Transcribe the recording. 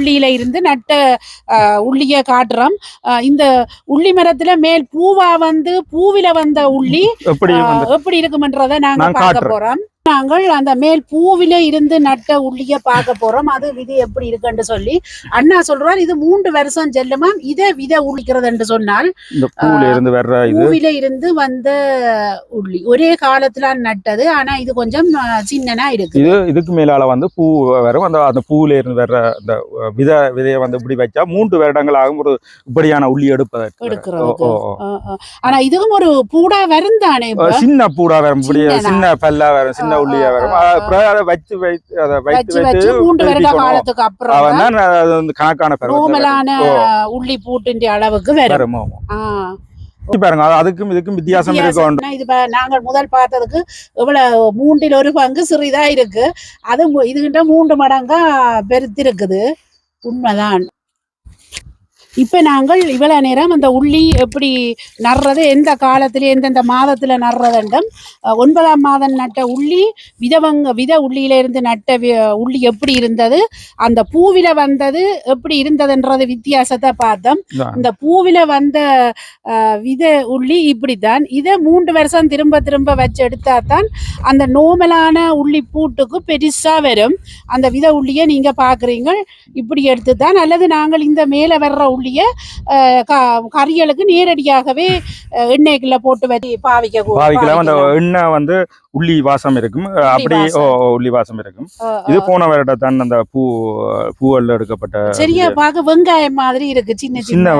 உள்ளியில இருந்து நட்ட உள்ளிய காட்டுறோம். இந்த உள்ளி மரத்துல மேல் பூவா வந்து பூவில வந்த உள்ளி எப்படி இருக்கும்ன்றத நாங்க பார்க்க. போறோம். நாங்கள் அந்த மேல் பூவில இருந்து நட்ட உள்ளிய பார்க்க போறோம். அது விதை எப்படி இருக்குன்னு சொல்லி அண்ணா சொல்றார் இது மூன்று வருஷம் செல்லுமாம் இதை விதை உளிக்கிறது என்று சொன்னால் இருந்து வர்ற பூவில இருந்து வந்த உள்ளி. ஒரே காலத்துல நட்டது ஆனா இது கொஞ்சம் சின்னனா இருக்கு இது இதுக்கு மேலால வந்து பூ வரும். அந்த அந்த பூல இருந்து வர்ற அந்த விதை விதையை வந்து இப்படி வச்சா மூன்று வருடங்கள் ஆகும். ஒரு இப்படியான உள்ளி எடுப்பதற்கு. அஹ். ஆனா இதுவும் ஒரு பூடா வருந்தானே இப்ப? சின்ன பூடா வரும்? சின்ன பல்லா வரும். சின்ன ஆ, உள்ளியா வரும். வச்சு வைத்து அதை வைத்து வைத்து மூன்று வருட. காலத்துக்கு அப்புறம் தான் தான் அது வந்து கணக்கான நோமலான உள்ளி பூட்டின் அளவுக்கு வரும். பாருங்க அது அதுக்கும் இதுக்கும் வித்தியாசம் இருக்கும் இது நாங்கள் முதல் பார்த்ததுக்கு இவ்வளவு மூன்றில் ஒரு பங்கு சிறிதா இருக்கு. அது இதுகிட்ட மூன்று மடங்கா பெருத்திருக்குது. உண்மைதான். இப்ப நாங்கள் இவ்வளவு நேரம் அந்த உள்ளி எப்படி நடுறது எந்த காலத்துல எந்தெந்த மாதத்துல நடுறதுண்டும் ஒன்பதாம் மாதம் நட்ட உள்ளி விதவங்க வித உள்ளியில இருந்து நட்ட வி- உள்ளி எப்படி இருந்தது அந்த பூவில வந்தது எப்படி இருந்ததுன்றது வித்தியாசத்தை பார்த்தோம். இந்த பூவில வந்த வித உள்ளி இப்படித்தான். இதை மூன்று வருஷம் திரும்ப திரும்ப வச்சு எடுத்தா தான் அந்த நோமலான உள்ளி பூட்டுக்கு பெருசா வரும். அந்த வித உள்ளியை நீங்க பாக்குறீங்க. இப்படி எடுத்து தான் அல்லது நாங்கள் இந்த மேல வர்ற உள்ளிய கறிகளுக்கு நேரடியாகவே எண்ணெய்க்குள்ள போட்டு வச்சு பாவிக்க பாவிக்கலாம். அந்த. எண்ணெய் வந்து உள்ளி வாசம் இருக்கும். அப்படி உள்ளி வாசம். இருக்கும். இது. போன வருடத்தான் அந்த பூ பூவல்ல எடுக்கப்பட்ட சரியா பார்க்க வெங்காயம் மாதிரி இருக்கு. சின்ன சின்ன.